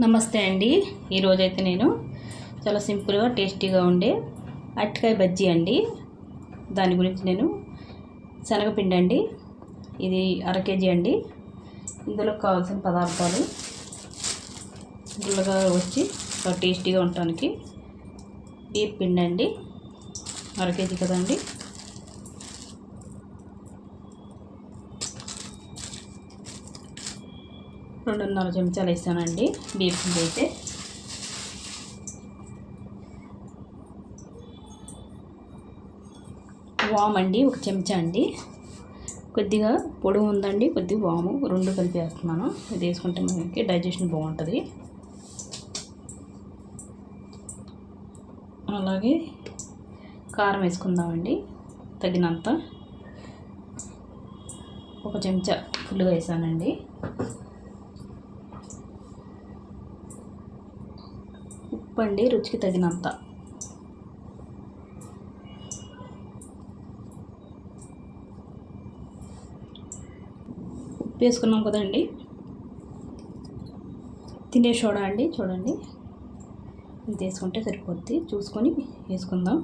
నమస్తే అండి. ఈరోజైతే నేను చాలా సింపుల్గా టేస్టీగా ఉండే అరటికాయ బజ్జీ అండి. దాని గురించి నేను శనగపిండి అండి. ఇది అర కేజీ అండి. ఇందులో కావాల్సిన పదార్థాలు గుల్లగా వచ్చి చాలా టేస్టీగా ఉండటానికి ఈ పిండి అండి. అర కేజీ కదండి. రెండున్నర చెంచాలు వేసానండి బియ్యం అయితే. వామ్ అండి ఒక చెంచా అండి. కొద్దిగా పొడుగు ఉందండి కొద్దిగా వాము రెండు కలిపి వేస్తున్నాను ఇది వేసుకుంటే మనకి డైజెషన్ బాగుంటుంది. అలాగే కారం వేసుకుందామండి తగినంత. ఒక చెంచా ఫుల్గా వేసానండి. ఉప్పు అండి రుచికి తగినంత. ఉప్పు వేసుకున్నాం కదండి. తినే సోడా అండి చూడండి. ఇంత వేసుకుంటే సరిపోద్ది. చూసుకొని వేసుకుందాం.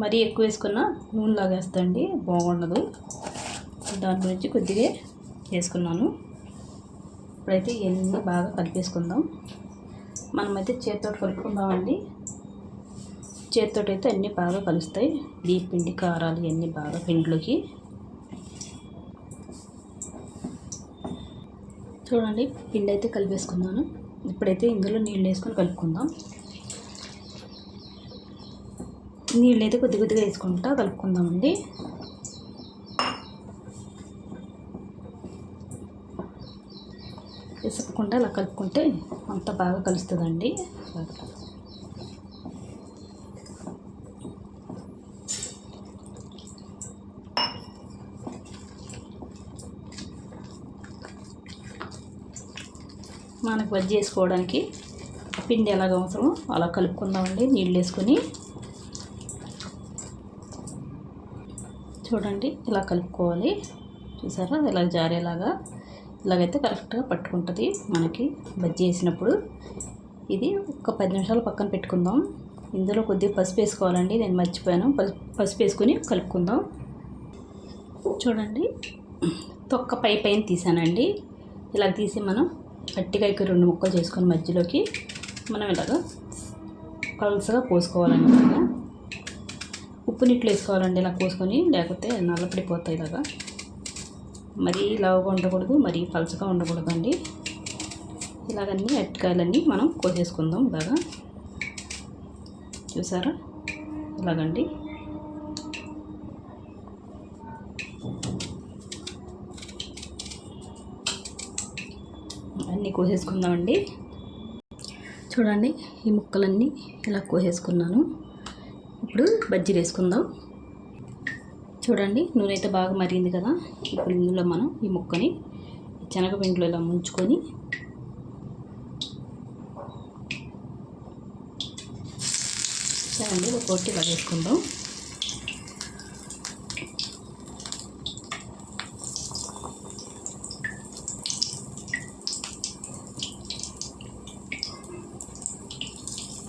మరీ ఎక్కువ వేసుకున్నా నూనె లాగేస్తండి బాగుండదు. దాని గురించి కొద్దిగా వేసుకున్నాను. ఇప్పుడైతే ఇవన్నీ బాగా కలిపేసుకుందాం. మనమైతే చేతితో కలుపుకుందామండి. చేతితో అయితే అన్నీ బాగా కలుస్తాయి. బియ్య పిండి కారాలు ఇవన్నీ బాగా పిండిలోకి. చూడండి పిండి అయితే కలిపేసుకున్నాను ఇప్పుడైతే ఇందులో నీళ్ళు వేసుకొని కలుపుకుందాం. నీళ్ళు అయితే కొద్ది కొద్దిగా వేసుకుంటా కలుపుకుందామండి. విసపకుండా అలా కలుపుకుంటే అంత బాగా కలుస్తుందండి. మనకు బజ్జీ చేసుకోవడానికి పిండి ఎలాగ అవసరమో అలా కలుపుకుందామండి నీళ్ళు వేసుకొని. చూడండి ఇలా కలుపుకోవాలి. చూసారా? ఇలా జారేలాగా. ఇలాగైతే కరెక్ట్గా పట్టుకుంటుంది మనకి బజ్జీ వేసినప్పుడు. ఇది ఒక పది నిమిషాలు పక్కన పెట్టుకుందాం. ఇందులో కొద్దిగా పసుపు వేసుకోవాలండి నేను మర్చిపోయాను. పసుపు వేసుకొని కలుపుకుందాం. చూడండి తొక్క పై పైన తీసానండి. ఇలా తీసి మనం అట్టికాయకి రెండు ముక్కలు చేసుకొని మధ్యలోకి మనం ఇలాగ పలుసగా పోసుకోవాలండి ఇలాగా ఉప్పు నీళ్ళు వేసుకోవాలండి ఇలా పోసుకొని లేకపోతే నల్లపడిపోతాయి ఇలాగా. మరీ లావుగా ఉండకూడదు మరీ పలుచగా ఉండకూడదు అండి ఇలాగన్నీ అరటికాయలన్నీ మనం కోసేసుకుందాం ఇలాగా. చూసారా? ఇలాగండి. అన్నీ కోసేసుకుందామండి. చూడండి ఈ ముక్కలన్నీ ఇలా కోసేసుకున్నాను. ఇప్పుడు బజ్జీలు వేసుకుందాం చూడండి నూనె అయితే బాగా మరిగింది కదా. ఇప్పుడు ఇందులో మనం ఈ ముక్కని శనగపిండిలో ఇలా ముంచుకొని చూడండి ఒక కొట్టి ఇలా వేసుకుందాం.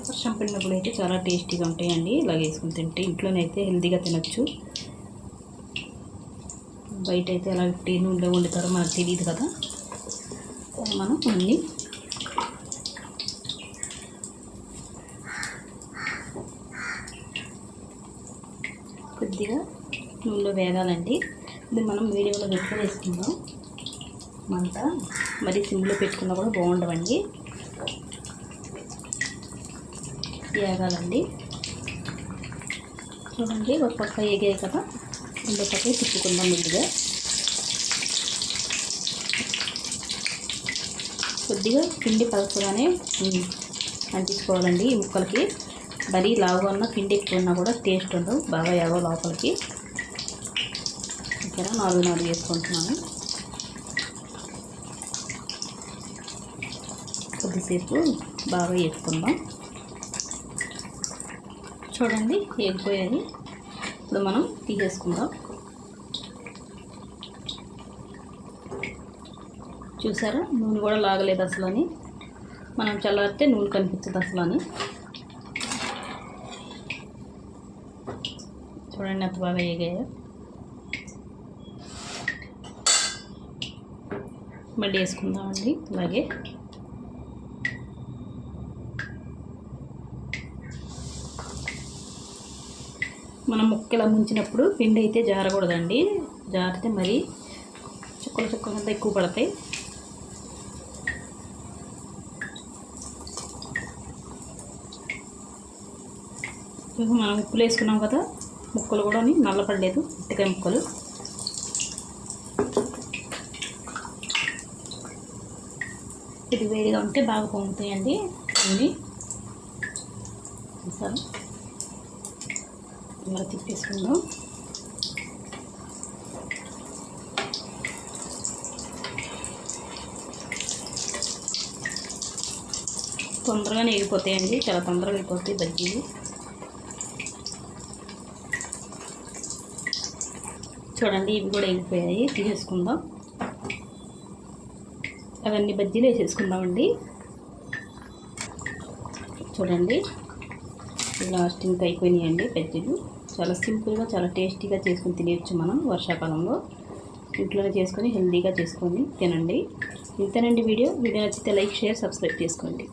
వర్షం పడినప్పుడు అయితే చాలా టేస్టీగా ఉంటాయండి. ఇలా వేసుకుని తింటే ఇంట్లోనైతే హెల్తీగా తినచ్చు. బయట అయితే ఎలా టీ నూనెలో వండుతారో మనకు తెలియదు కదా. మనం అన్నీ కొద్దిగా నూనెలో వేగాలండి. ఇది మనం మీడియంలో పెట్టుకొని వేసుకుందాం. మంట మరి సిమ్లో పెట్టుకున్నా కూడా బాగుండవండి. వేగాలండి. చూడండి ఒక పక్క ఎగాయి కదా. ఇంకో పక్క తిప్పుకుందాం ముందుగా. కొద్దిగా పిండి పలుచగానే అంటించుకోవాలండి ఈ ముక్కలకి. మరీ లావుగా ఉన్న పిండి ఎక్కువ ఉన్నా కూడా టేస్ట్ ఉండవు బాగా ఎగవ లోపలికి. ఇక్కడ నాలుగు నాలుగు వేసుకుంటున్నాను. కొద్దిసేపు బాగా వేసుకుందాం చూడండి ఎగ్గిపోయాయి ఇప్పుడు మనం తీసేసుకుందాం. చూసారా? నూనె కూడా లాగలేదు అసలు అని మనం చల్లారితే నూనె కనిపించదు అసలు అని చూడండి ఎంత బాగా వేగాయో మళ్ళీ వేసుకుందామండి అలాగే. మనం ముక్కలా ముంచినప్పుడు పిండి అయితే జారకూడదండి. జారితే మరి చుక్కలు చుక్కలు అంతా ఎక్కువ పడతాయి. మనం ఉప్పులు వేసుకున్నాం కదా ముక్కలు కూడా నల్లపడలేదు ఉట్టికాయ ముక్కలు. ఇది వేడిగా ఉంటే బాగా పొంగుతాయండి ఇవి. చూసారు? ఇలా తిప్పేసుకుందాం. తొందరగానే ఎగిపోతాయండి చాలా తొందరగా అయిపోతాయి బజ్జీలు. చూడండి ఇవి కూడా ఎగిపోయాయి తీసేసుకుందాం. అవన్నీ బజ్జీలు వేసేసుకుందామండి. చూడండి లాస్ట్ ఇంకా అయిపోయినాయండి బజ్జీలు చాలా సింపుల్గా చాలా టేస్టీగా చేసుకొని తినేయచ్చు మనం వర్షాకాలంలో. ఇంట్లోనే చేసుకొని హెల్తీగా చేసుకొని తినండి. ఇంతేనండి వీడియో. వీడియో నచ్చితే లైక్ షేర్ సబ్స్క్రైబ్ చేసుకోండి.